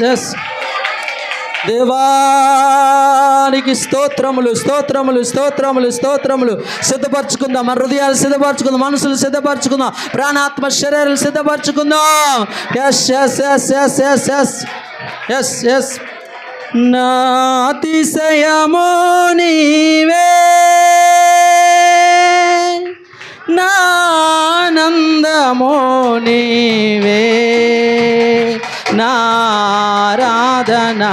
Yes దేవానికి స్తోత్రములు స్తోత్రములు స్తోత్రములు స్తోత్రములు. సిద్ధపరచుకుందాం. మన హృదయాలు సిద్ధపరచుకుందాం. మనసులు సిద్ధపరచుకుందాం. ప్రాణాత్మ శరీరాలు సిద్ధపరచుకుందాం. Yes yes yes yes yes yes yes yes నా అతిశయమో నీవే. నానందమో నీవే. నారాధనా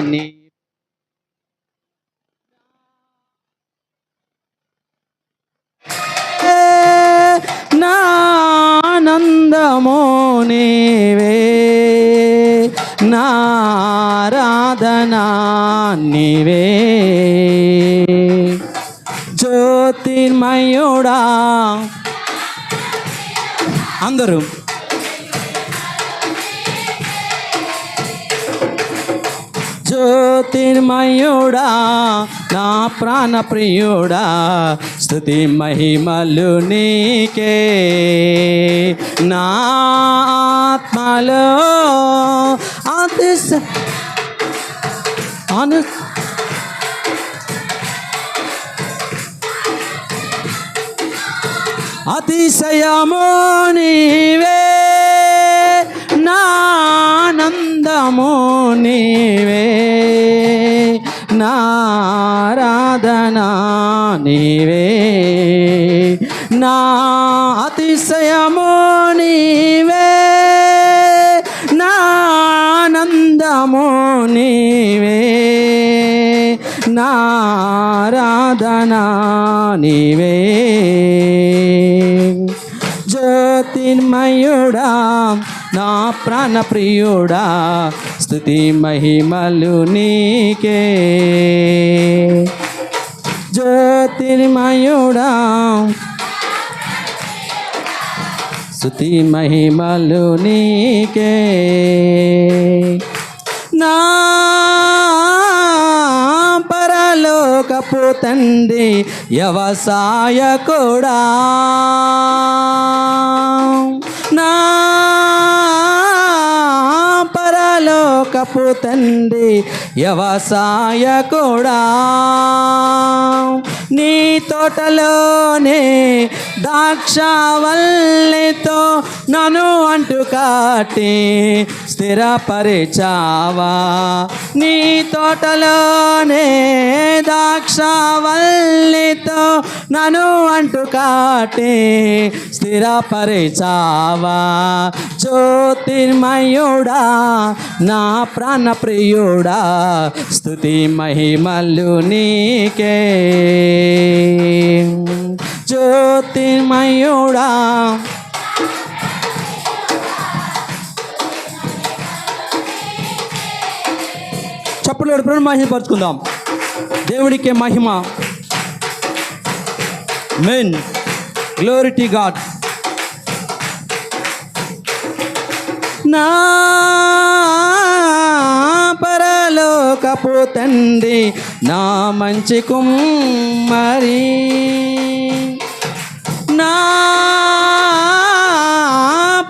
నీ నానందమో నీవే. నారాధనా నీవే. జ్యోతిర్మయుడా. అందరూ జ్యోతిర్మయుడా నా ప్రాణ ప్రియుడా స్థుతి మహిమలు నీకే. నా ఆత్మలో అతిశ అను అతిశయము నీవే నానందము నీవే. నారాధనా నీవే. నా అతిశయము నీవే. నానందము నీవే. నారాధనా నీవే. జ్యోతిర్మయుడా నా ప్రాణ ప్రియుడా స్థుతి మహిమలు నీకే. జ్యోతిర్మయుడా స్థుతి మహిమలు నీకే. నా పరలోకపు తండ్రి వ్యవసాయ కూడా. నా పరలోకపు తండ్రి వ్యవసాయ కూడా. నీ తోటలోనే దాక్షవల్లితో నన్ను అంటు కాటి స్థిరపరిచావా. నీ తోటలోనే దాక్షవల్లితో నన్ను అంటు కాటి స్థిరపరిచావా. జ్యోతిర్మయుడా నా ప్రాణ ప్రియుడా స్థుతి మహిమలు నీకే. జ్యోతిర్మయుడా చప్పులు ఎప్పుడు మహిమపరుచుకుందాం. దేవుడికే మహిమ. మెన్ గ్లోరిటీ గాడ్ నా పరలోకపు తండ్రి నా మంచి కుమ్మరి. నా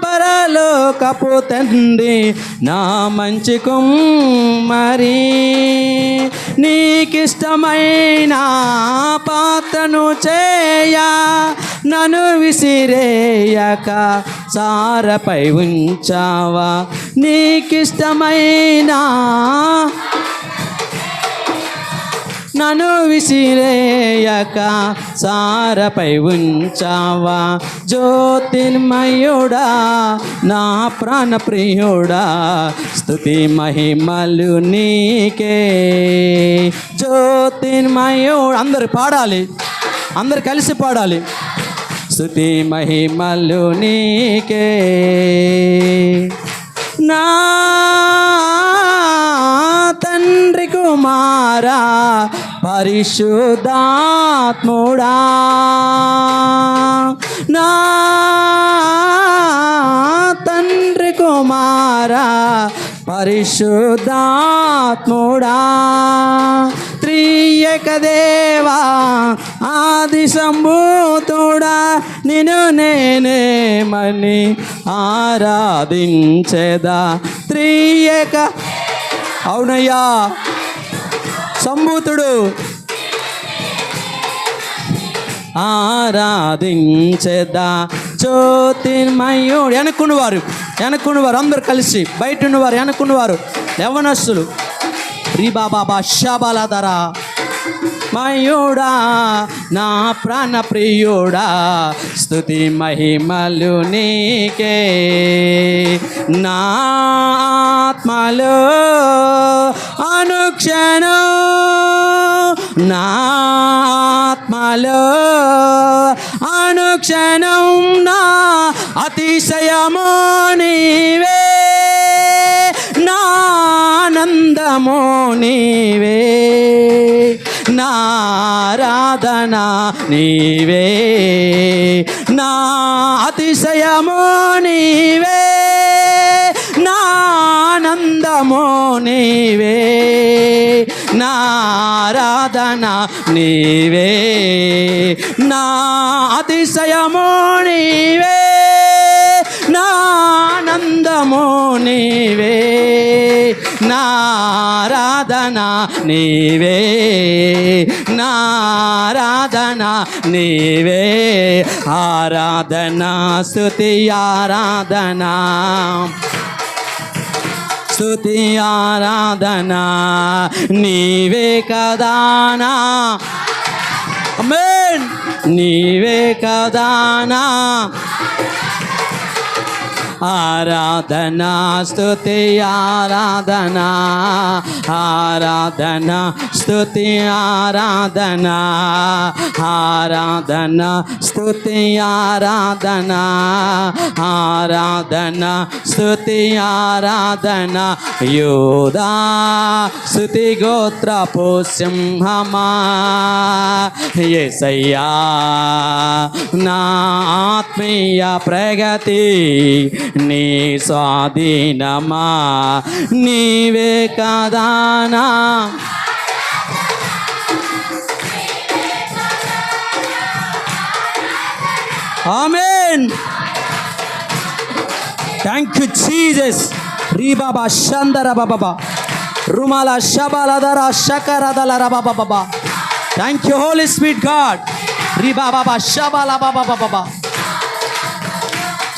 పరలోకపు తండ్రి నా మంచి కుమ్మరి. నీకిష్టమైన పాత్రను చేయ నన్ను విసిరేయక సారపై ఉంచావా? నీకిష్టమైన నన్ను విసిరేయక సారపై ఉంచావా? జ్యోతిర్మయుడా నా ప్రాణప్రియుడా స్థుతి మహిమలు నీకే. జ్యోతిర్మయుడు అందరు పాడాలి. అందరు కలిసి పాడాలి. స్థుతి మహిమలు నీకే. నా తండ్రి కుమారా పరిశుద్ధాత్ముడా. నా తండ్రి కుమారా పరిశుద్ధాత్ముడా. త్రియక దేవా ఆది సంభూతుడా. నిన్ను నేనేమని ఆరాధించేదా. త్రియక అవునయ్యా. సంభూతుడు. ఆరాధించదా జ్యోతిర్మయుడు. వెనక్కున్నవారు వెనక్కున్నవారు అందరు కలిసి బయట ఉన్నవారు వెనక్కున్నవారు యవనస్సులు రీ బాబా షాబాలాదరా మయుడా నా ప్రాణ ప్రియుడా స్థుతి మహిమలు నీకే. నా ఆత్మలో అనుక్షణం నా ఆత్మలో అనుక్షణం నా అతిశయము నీవే. నా ఆనందమో నీవే. నారాధన నీవే. నా అతిశయము నీవే. నానందము నీవే. నారాధన నీవే. నా అతిశయము నీవే. నారాధన నీవే. నారాధన నీవే. ఆరాధన స్థుతి ఆరాధన. స్థుతి ఆరాధన నీవే కదానా నీవే కదానా ఆరాధనా స్తుతి ఆరాధనా ఆరాధనా స్తుతి ఆరాధనా ఆరాధనా స్తుతి ఆరాధనా ఆరాధనా స్తుతి ఆరాధనా యోదా స్తుతి గోత్రపు సింహమా ఎసయ్యా నా ఆత్మీయ ప్రగతి నీ స్వాధీనమా నీవే కదానా ఆమెన్ థ్యాంక్ యూ జీసస్ రీ బాబా షందర బాబా రుమాల శబలదర శకరదల రబా బాబా thank you holy sweet God రీ బాబా శబల బాబా బాబా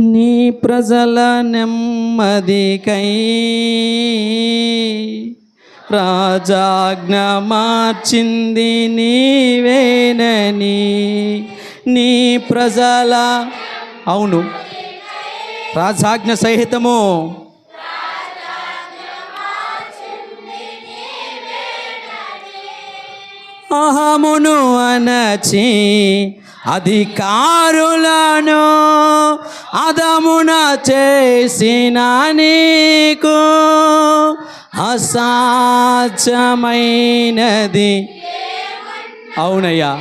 నీ ప్రజల నెమ్మదికై రాజాజ్ఞ మార్చింది నీవేనని నీ ప్రజల. అవును. రాజాజ్ఞ సహితము అహమును అనచి అధికారులను అదమున చేసిన నీకు అసాధ్యమైనది. అవునయ్యా.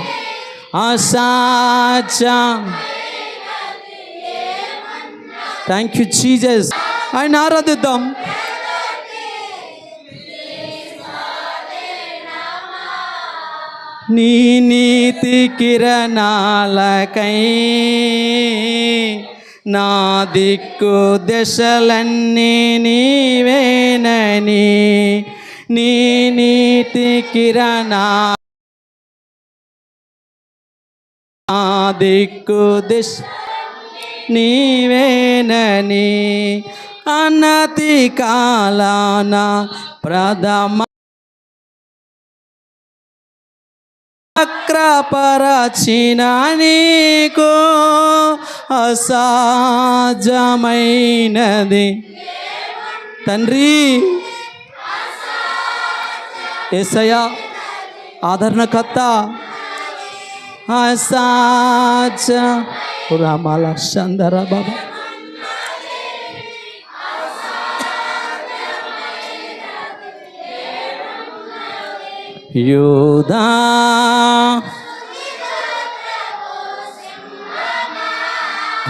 అసాధ్య థ్యాంక్ యూ చీజస్ ఆయన ఆరాధిద్దాం. నీ నీతి కిరణాలకై నా దిక్కు దశలన్నీ నీవేనని నీ నీతి కిరణా నా దిక్కు దిశ నీవేనని అనతి కాలాన ప్రథమ చక్రపరచిన నీకు అసాధ్యమైనది. తండ్రి ఏసయ్యా ఆదరణకర్త అసాధ్య. రామాల చందర బాబా. యోధా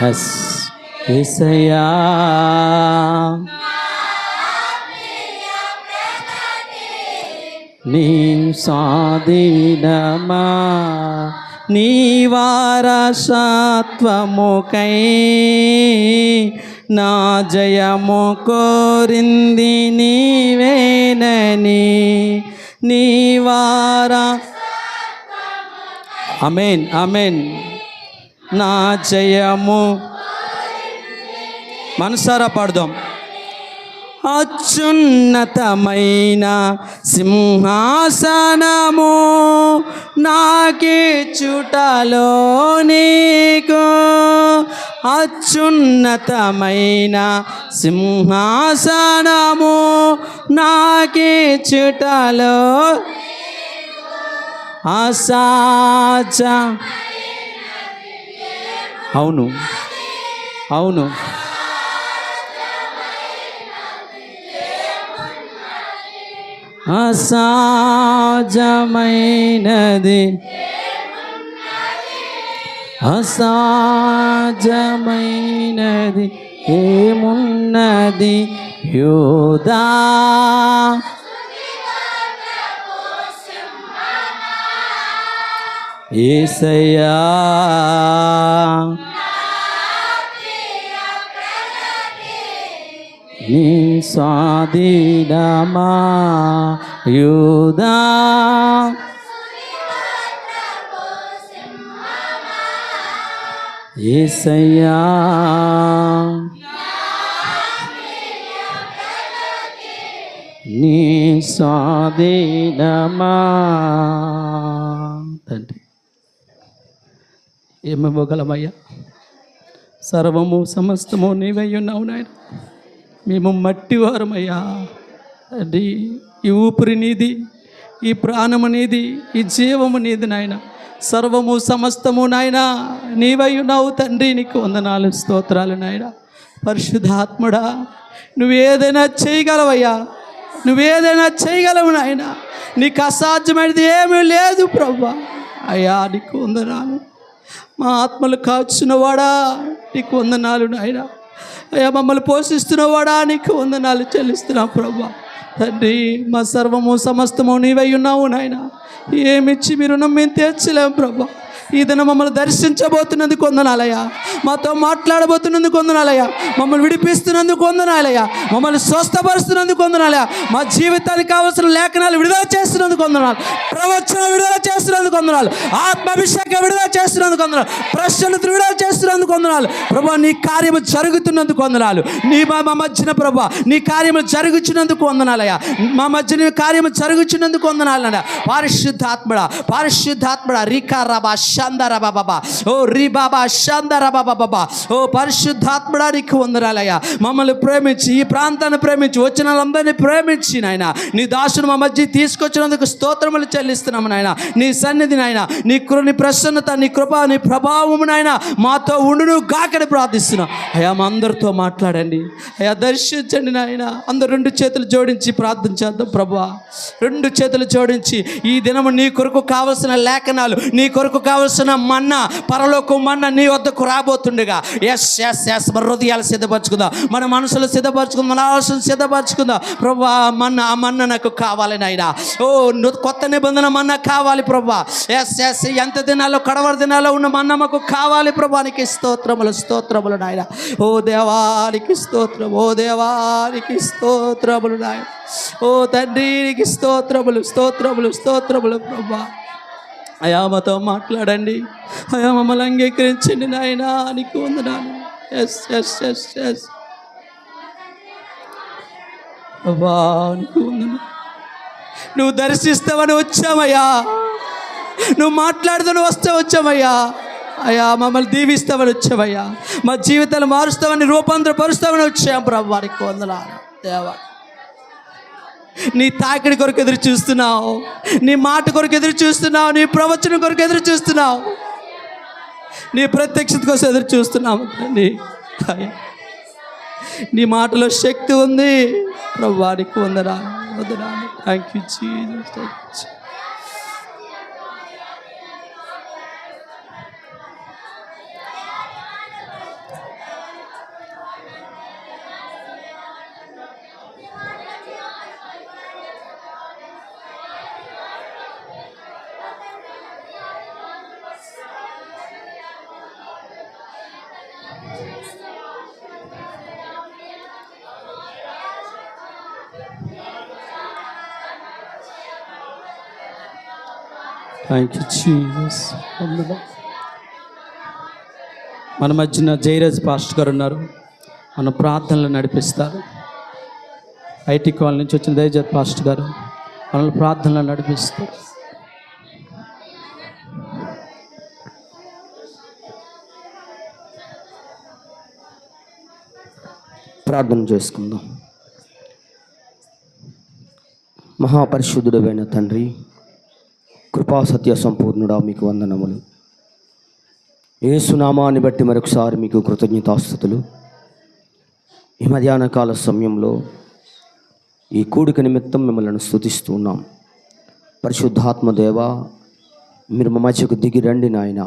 ఎస్ ఏసయ్యా. నీ స్వాధీనమా? నీ వారసత్వముకై నా జయము కోరింది నీవేనని నీవారా. అమెన్ అమెన్ నా జయము. మనసారా పాడదాం. అత్యున్నతమైన సింహాసనము నాకే చుటలో నీకు. అత్యున్నతమైన సింహాసనము నాకే చుటలో అసాచ అవును. అవును. అసాజమైనది అసాజమైనది ఏమున్నది? యోదా. ఏసయ్యా. నీ స్వాధీనమా యూదా ఏసయ్యా నీ స్వాధీనమా తండ్రి. ఏమివ్వగలమయ్యా? సర్వము సమస్తము నీవై ఉన్నావు నాయన. మేము మట్టివారమయ్యా. అది ఈ ఊపిరి నీది ఈ ప్రాణము నీది ఈ జీవము నీది నాయన. సర్వము సమస్తము నాయన. నీవై ఉన్నావు తండ్రి నీకు వందనాలు స్తోత్రాలు నాయన. పరిశుద్ధాత్ముడా నువ్వేదైనా చేయగలవయ్యా. నువ్వేదైనా చేయగలవు నాయన. నీకు అసాధ్యమైనది ఏమీ లేదు ప్రభా. అయ్యా నీకు వందనాలు. మా ఆత్మలు కాచున్నవాడా నీకు వందనాలు నాయనా. అయ్యా మమ్మల్ని పోషిస్తున్నవాడా? నీకు వందనాలు చెల్లిస్తున్నాం ప్రభా. తండ్రి మా సర్వము సమస్తము నీవై ఉన్నావు నాయన. ఏమిచ్చి మీరు రుణం మేము తీర్చలేము ప్రభా. ఈ దినం మమ్మల్ని దర్శించబోతున్నది వందనాలయ్యా. మాతో మాట్లాడబోతున్నందుకు వందనాలయ్యా. మమ్మల్ని విడిపిస్తున్నందుకు వందనాలయ్యా. మమ్మల్ని స్వస్థపరుస్తున్నందుకు వందనాలయ్యా. మా జీవితానికి కావాల్సిన లేఖనాలు విడుదల చేస్తున్నందుకు వందనాలు. ప్రవచన విడుదల చేస్తున్నందుకు వందనాలు. ఆత్మాభిషేక విడుదల చేస్తున్నందుకు వందనాలు. ప్రశ్నలు విడుదల చేస్తున్నందుకు వందనాలు. ప్రభా నీ కార్యము జరుగుతున్నందుకు వందనాలు. నీ మా మా మధ్యన ప్రభా నీ కార్యము జరుగుచున్నందుకు వందనాలయ్యా. మా మధ్యన నీ కార్యము జరుగుచున్నందుకు వందనాలయ్యా పారిశుద్ధాత్మడ పారిశుద్ధాత్మడ రికా రబా షందర బాబా ఓ రి బాబా షందర బాబా ఓ పరిశుద్ధాత్మడానికి వందరాలయ్యా మమ్మల్ని ప్రేమించి ఈ ప్రాంతాన్ని ప్రేమించి వచ్చిన వాళ్ళందరినీ ప్రేమించి నాయన. నీ దాసును మా మధ్య తీసుకొచ్చినందుకు స్తోత్రములు చెల్లిస్తున్నాము నాయన. నీ సన్నిధి నాయన. నీ కృ నీ ప్రసన్నత నీ కృప నీ ప్రభావము నాయన. మాతో ఉండును గాకని ప్రార్థిస్తున్నా. అయ్యా మా అందరితో మాట్లాడండి. అయ్యా దర్శించండి నాయన. అందరు రెండు చేతులు జోడించి ప్రార్థన చేద్దాం ప్రభా. రెండు చేతులు జోడించి ఈ దినము నీ కొరకు కావలసిన లేఖనాలు నీ కొరకు కావలసిన మన్న పరలోకం మన్న నీ వద్దకు రాబోతుండగా. ఎస్ ఎస్ ఎస్ మన హృదయాలు సిద్ధపరచుకుందాం. మన మనసులు సిద్ధపరచుకుందాం. మన ఆలోచన సిద్ధపరచుకుందాం. ప్రభా మన్న ఆ మన్న నాకు కావాలి నాయన. ఓ ను- కొత్త నిబంధన మన్న కావాలి ప్రభా. ఎస్ ఎస్ ఎంత దినాల్లో కడవర దినాల్లో ఉన్న మన్న మాకు కావాలి ప్రభానికి స్తోత్రములు స్తోత్రములు నాయన. ఓ దేవానికి స్తోత్రం ఓ దేవానికి స్తోత్రములు నాయన. ఓ తండ్రికి స్తోత్రములు స్తోత్రములు స్తోత్రములు ప్రభా. అయా మాతో మాట్లాడండి. అయా మమ్మల్ని అంగీకరించండి నాయన నీకు వందనాలు. ఎస్ ఎస్ ఎస్ ఎస్ అబ్బా నీకు వందనాలు. నువ్వు దర్శిస్తావని వచ్చామయ్యా నువ్వు మాట్లాడుతూ వస్తే వచ్చావయ్యా. అయ్యా మమ్మల్ని దీవిస్తామని వచ్చావయ్యా. మా జీవితాలు మారుస్తామని రూపాంతరపరుస్తామని వచ్చాం ప్రభు వారికి వందలా దేవా. నీ తాకిడి కొరకు ఎదురు చూస్తున్నావు. నీ మాట కొరకు ఎదురు చూస్తున్నావు. నీ ప్రవచనం కొరకు ఎదురు చూస్తున్నావు. నీ ప్రత్యక్షత కోసం ఎదురు చూస్తున్నాము తండ్రి నీ మాటలో శక్తి ఉంది. ప్రభువానికి వందరా వందరా thank you thank you Jesus మన మధ్యన జయరాజ్ పాస్టర్ గారు ఉన్నారు. మన ప్రార్థనలు నడిపిస్తారు. ఐటీ కాలనీ నుంచి వచ్చిన దయజర్ పాస్టర్ గారు మనల్ని ప్రార్థనలు నడిపిస్తారు. ప్రార్థన చేసుకుందాం. మహాపరిశుద్ధుడమైన తండ్రి కృపా సత్య సంపూర్ణుడా మీకు వందనములు. ఏసునామాన్ని బట్టి మరొకసారి మీకు కృతజ్ఞతాస్థుతులు. ఈ మధ్యాహ్న కాల సమయంలో ఈ కూడిక నిమిత్తం మిమ్మల్ని స్థుతిస్తూ ఉన్నాం. పరిశుద్ధాత్మ దేవ మీరు మా మధ్యకు దిగి రండి నాయన.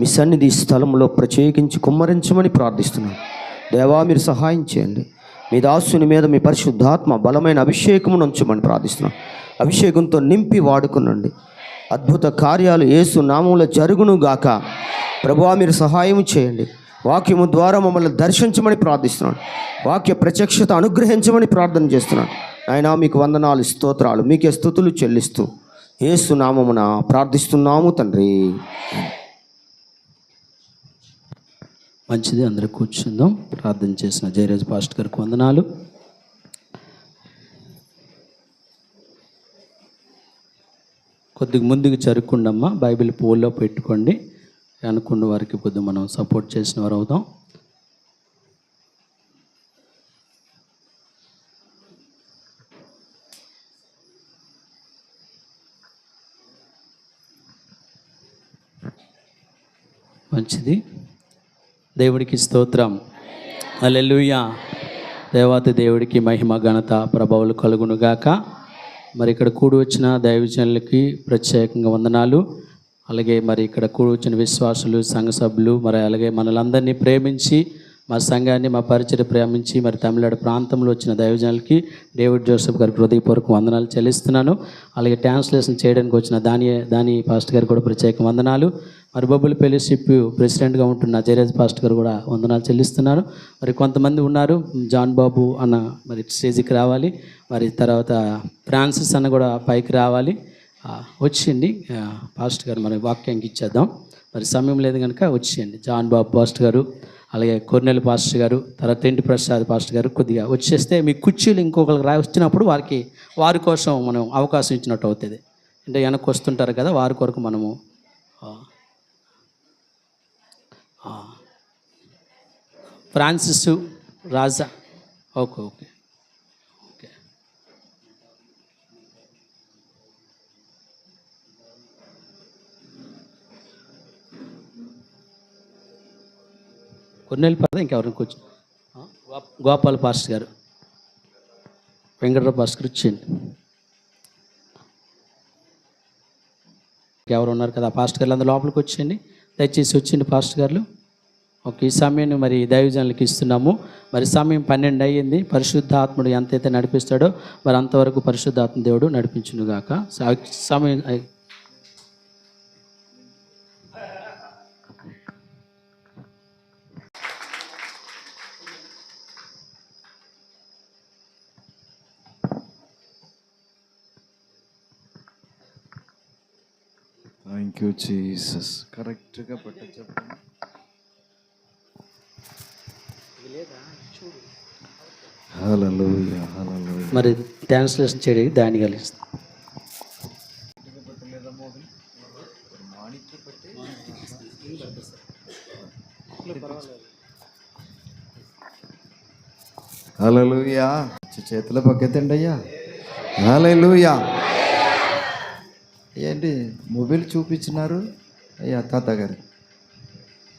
మీ సన్నిధి స్థలంలో ప్రత్యేకించి కుమ్మరించమని ప్రార్థిస్తున్నాం. దేవా మీరు సహాయం చేయండి. మీ దాసుని మీద మీ పరిశుద్ధాత్మ బలమైన అభిషేకమును ఉంచమని ప్రార్థిస్తున్నాం. అభిషేకంతో నింపి వాడుకునండి. అద్భుత కార్యాలు ఏసు నామంలో జరుగును గాక. ప్రభువా మీరు సహాయం చేయండి. వాక్యము ద్వారా మమ్మల్ని దర్శించమని ప్రార్థిస్తున్నాను. వాక్య ప్రత్యక్షత అనుగ్రహించమని ప్రార్థన చేస్తున్నాను. ఆయన మీకు వందనాలు స్తోత్రాలు మీకే స్థుతులు చెల్లిస్తూ ఏసు నామమున ప్రార్థిస్తున్నాము తండ్రి. మంచిది అందరూ కూర్చుందాం. ప్రార్థన చేసిన జయరాజ్ పాస్ట్ గారికి వందనాలు. కొద్దిగా ముందుకు జరుపుకుండమ్మా బైబిల్ పోల్లో పెట్టుకోండి. అనుకున్న వారికి కొద్దిగా మనం సపోర్ట్ చేసిన వారు అవుతాం మంచిది. దేవుడికి స్తోత్రం. అల్లెలుయ్యా దేవాతి దేవుడికి మహిమ ఘనత ప్రభావాలు కలుగునుగాక. మరి ఇక్కడ కూడి వచ్చిన దైవజనులకి ప్రత్యేకంగా వందనాలు. అలాగే మరి ఇక్కడ కూడి వచ్చిన విశ్వాసులు సంఘ సభ్యులు మరి అలాగే మనలందరినీ ప్రేమించి మా సంఘాన్ని మా పరిచయం ప్రేమించి మరి తమిళనాడు ప్రాంతంలో వచ్చిన దైవజనాలకి డేవిడ్ జోసెఫ్ గారికి హృదయపూర్వక వందనాలు చెల్లిస్తున్నాను. అలాగే ట్రాన్స్లేషన్ చేయడానికి వచ్చిన దాని దాని పాస్టర్ గారికి కూడా ప్రత్యేక వందనాలు. మరి బొబ్బుల ఫెలోషిప్ ప్రెసిడెంట్గా ఉంటున్న జయరాజ్ పాస్ట్ గారు కూడా వందనాలు చెల్లిస్తున్నాను. మరి కొంతమంది ఉన్నారు జాన్ బాబు అన్న మరి స్టేజ్కి రావాలి మరి తర్వాత ఫ్రాన్సిస్ అన్న కూడా పైకి రావాలి. వచ్చింది వచ్చేయండి. పాస్ట్ గారు మరి వాక్యానికి ఇచ్చేద్దాం. మరి సమయం లేదు కనుక వచ్చేయండి. జాన్ బాబు పాస్ట్ గారు అలాగే కొర్నెల పాస్టర్ గారు తర్వాత ఎంటి ప్రసాద్ పాస్టర్ గారు కొద్దిగా వచ్చేస్తే మీ కుర్చీలు ఇంకొకరికి రా వచ్చినప్పుడు వారికి వారి కోసం మనం అవకాశం ఇచ్చినట్టు అవుతుంది. అంటే వెనక్కి వస్తుంటారు కదా వారి కొరకు మనము ఫ్రాన్సిస్ రాజా. Okay okay. కొన్నెల్లి పద ఇంకెవరిని కూర్చో? గోపాల్ పాస్టర్ గారు. వెంకటరావు పాస్టర్ గారు ఎవరు ఉన్నారు కదా? ఆ పాస్టర్ గారు అందరూ లోపలికి వచ్చేయండి. దయచేసి వచ్చింది పాస్టర్ గారు. ఓకే ఈ సమయాన్ని మరి దైవజనులకు ఇస్తున్నాము. మరి సమయం పన్నెండు అయ్యింది. పరిశుద్ధాత్ముడు ఎంతైతే నడిపిస్తాడో మరి అంతవరకు పరిశుద్ధాత్మ దేవుడు నడిపించునుగాక. స- సమయం థ్యాంక్ యూ జీసస్ కరెక్ట్గా పట్టు చెప్పండి. మరి ట్రాన్స్లేషన్ చేయడానికి దాన్ని కలిగిస్తాం. హలో చేతుల పక్కెత్తండి అయ్యా. హలో ఏంటి మొబైల్ చూపించినారు? అయ్యా తాత గారు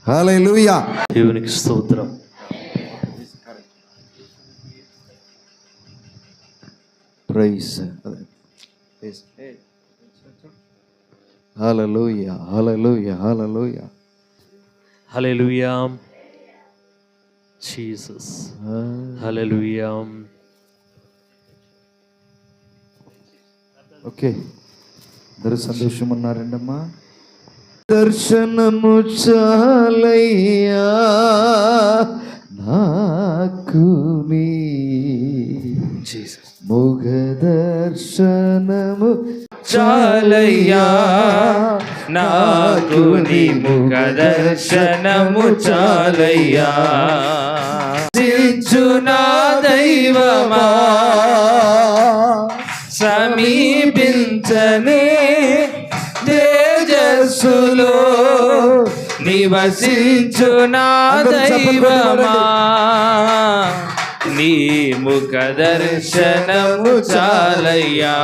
హలలుయా దేవునికి స్తోత్రం. Praise hallelujah hallelujah hallelujah hallelujah Jesus hallelujah okay అందరూ సంతోషం ఉన్నారండమ్మా దర్శనము చాలయ్యా నాకు నీ ముఖ దర్శనము చాలయ్యా నాకు నీ ముఖ దర్శనము చాలయ్యా. దించు నా దైవమా సమీపించనే తేజస్సులో నివసించు నా దైవమా? నీ ముఖ దర్శనము చాలయ్యా.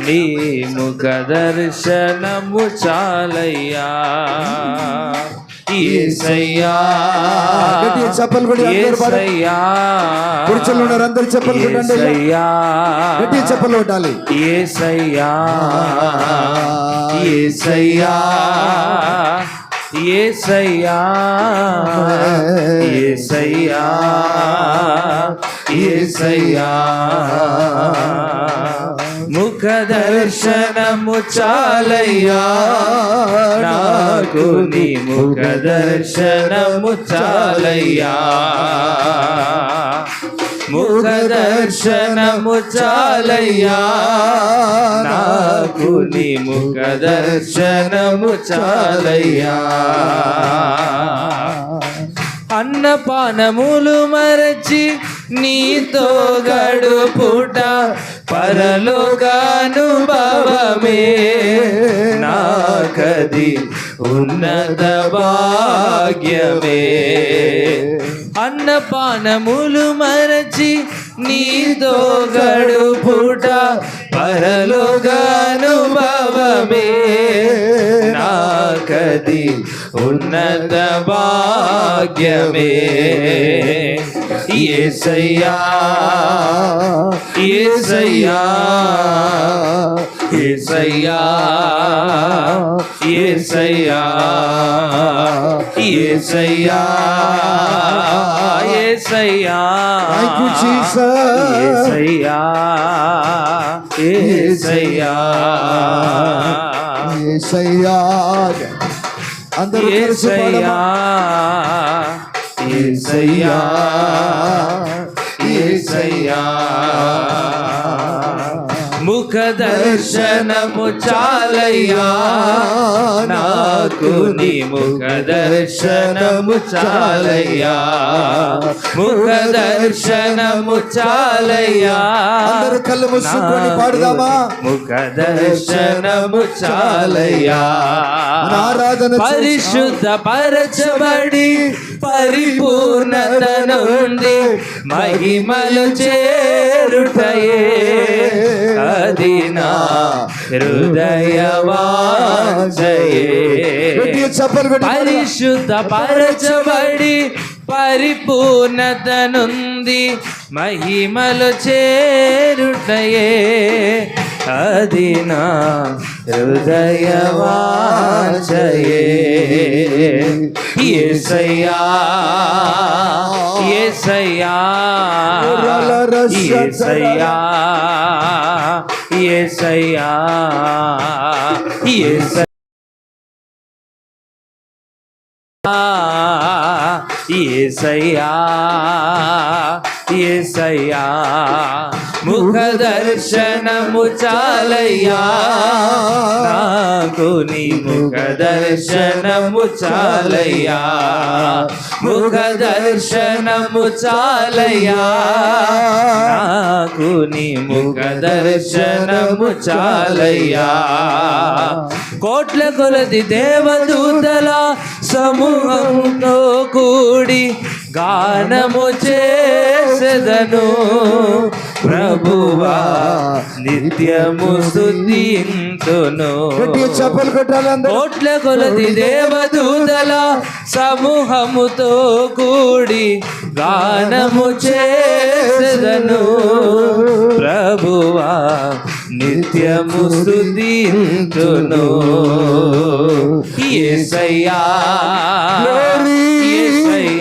నీ ముఖ దర్శనము చాలయ్యా. చప్పలు కూర్చొని ఉన్నారు అందరు చెప్పలు కొట్టండి చెప్పలు కొట్టాలి. ఏసయ్యా. ఏసయ్యా. ఏసయ్యా ఏసయ్యా ఏసయ్యా. ముఖ దర్శనము చాలయ్యా నాకు నీ ముఖ దర్శనము చాలయ్యా. ముఖ దర్శనము చాలయ్యా నాకు నీ ముఖ దర్శనము చాలయ్యా అన్నపానములు మరచి నీతో గడుపుట పరలోకానుభవమే. నాకది ఉన్నత భాగ్యమే. అన్నపానములు మరచి నీతో గడుపుట పరలోకానుభవమే. నాకది ఉన్నత భాగ్యమే. ఏసయ్యా ఏసయ్యా ఏసయ్యా ఏసయ్యా ఏసయ్యా ఏసయ్యా. Thank you, Jesus. ఏసయ్యా ఏసయ్యా. యేసయ్యా అందరూ కలిసి ఏసయ్యా పాడమా ఏసయ్యా ఏసయ్యా ముఖ దర్శనము చాలయ్యా. నాకు నీ ముఖ దర్శనము చాలయ్యా. ముఖ దర్శనము చాలయ్యా. అందరూ కళ్ళు మూసుకొని పాడుదామా? ముఖ దర్శనము చాలయ్యా. ఆరాధన పరిశుద్ధ పరచబడి పరిపూర్ణత నుండి మహిమలు చేరుటయే పరిశుద్ధ పరచబడి పరిపూర్ణత నుండి మహిమలు చేరుటయే అది నా హృదయ వాంఛయే ఏసయ్యా ఏసయ్యా ఏసయ్యా ఏసయ్యా ఏసయ్యా. ఏసయ్యా ముఖ దర్శనము చాలయ్యా. నాకు నీ ముఖ దర్శనము చాలయ్యా ముఖ దర్శనము చాలయ్యా. నాకు నీ ముఖ దర్శనము చాలయ్యా. కోట్ల కొలది దేవదూతల సమూహంతో కూడి గానము చేసెదను. ప్రభువా నిత్యము గట్టిగా చప్పలు కొట్టాలి కోట్ల కొలది దేవదూతల సమూహముతో కూడి గానము చేసెదను. ప్రభువా నిత్యము స్తుతింతును. యేసయ్యా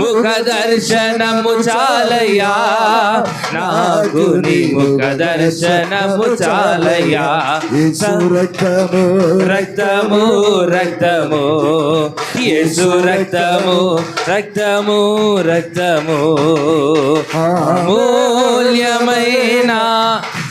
ముఖ దర్శనము చాలయ్యా. నాకు నీ ముఖ దర్శనము చాలయ్యా రక్తము. రక్తము రక్తము. యేసు రక్తము రక్తము రక్తము. అమూల్యమైన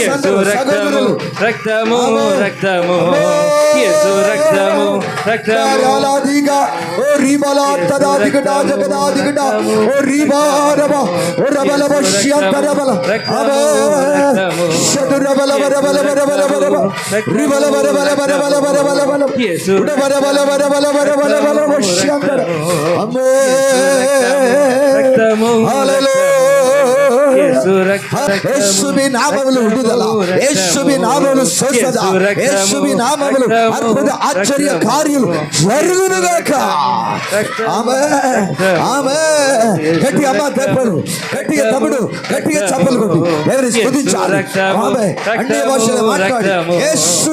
యేసు రక్తము రక్తము రక్తము యేసు రక్తము రక్తము అలాదిగా ఓ రీబలా తదాదిగడా జగదాదిగడా ఓ రీబారబ ఓ రబల వశ్య రబల అబో శదురబల రబల రబల రబల రిబల రబల రబల రబల రబల యేసు రబల రబల రబల రబల రబల వశ్య అమ్మే రక్తము హల్లెలూయా యేసువి నామములు విడుదల. యేసువి నామములు స్వస్థత యేసువి నామములు అద్భుత ఆశ్చర్య కార్యాలు జరుగునుగాక ఆమె ఆమె. గట్టి అమ్మ తెప్పలు గట్టిగా తమ్ముడు గట్టిగా చప్పలు కొట్టు ఎవరి స్తుతించాలి? ఆమె అన్ని భాషలు మాట్లాడి. యేసు